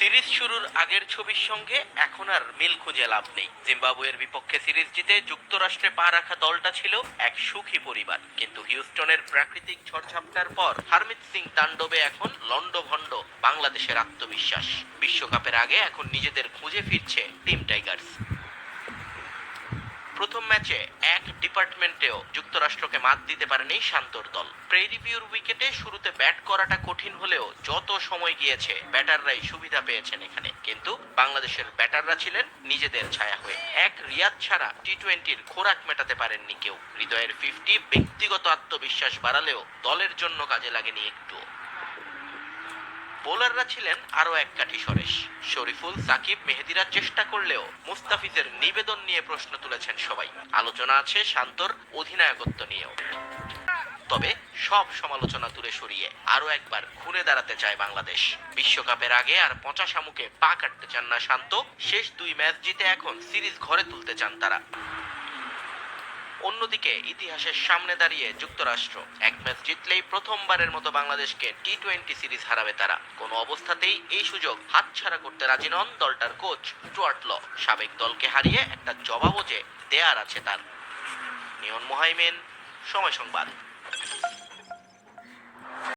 Series শুরুর আগের ছবির সঙ্গে এখন আর মিল খুঁজে লাভ নেই। জিম্বাবুয়ের বিপক্ষে সিরিজ জিতে যুক্তরাষ্ট্রে পা রাখা দলটা ছিল এক সুখী পরিবার। কিন্তু হিউস্টনের প্রাকৃতিক ঝড়ঝাপটার পর হারমিত সিং তাণ্ডবে এখন লন্ডভন্ড বাংলাদেশের আত্মবিশ্বাস। বিশ্বকাপের আগে এখন নিজেদের খুঁজে ফিরছে টিম টাইগার্স। ম্যাচে এক ডিপার্টমেন্টেও যুক্তরাষ্ট্রকে মাত দিতে পারেনি শান্তর দল। প্রে রিভিউর উইকেটে শুরুতে ব্যাট করাটা কঠিন হলেও যত সময় গিয়েছে, ব্যাটাররাই সুবিধা পেয়েছেন এখানে। কিন্তু বাংলাদেশের ব্যাটাররা ছিলেন নিজেদের ছায়া হয়ে। এক রিয়াদ ছাড়া টি টোয়েন্টির খোরাক মেটাতে পারেননি কেউ। হৃদয়ের ফিফটি ব্যক্তিগত আত্মবিশ্বাস বাড়ালেও দলের জন্য কাজে লাগেনি একটুও। বোলাররা ছিলেন আরও এক কাঠি সরেশ। শরীফুল, সাকিব মেহেদিরা চেষ্টা করলেও মুস্তাফিজের নিবেদন নিয়ে প্রশ্ন তুলেছেন সবাই। আলোচনা আছে শান্তর অধিনায়কত্ব নিয়েও। তবে সব সমালোচনা দূরে সরিয়ে আরও একবার ঘুরে দাঁড়াতে চায় বাংলাদেশ। বিশ্বকাপের আগে আর পঁচা শামুকে পা কাটতে চান না শান্ত। শেষ দুই ম্যাচ জিতে এখন সিরিজ ঘরে তুলতে চান তারা। অন্যদিকে ইতিহাসের সামনে দাঁড়িয়ে যুক্তরাষ্ট্র এক ম্যাচ জিতলেই প্রথমবারের মতো বাংলাদেশকে টি টোয়েন্টি সিরিজ হারাবে তারা। কোনো অবস্থাতেই এই সুযোগ হাতছাড়া করতে রাজি নন দলটার কোচ স্টুয়ার্ট ল। সাবেক দলকে হারিয়ে একটা জবাবও যে দেয়ার আছে তার। নিয়ন মোহাইমেন, সময় সংবাদ।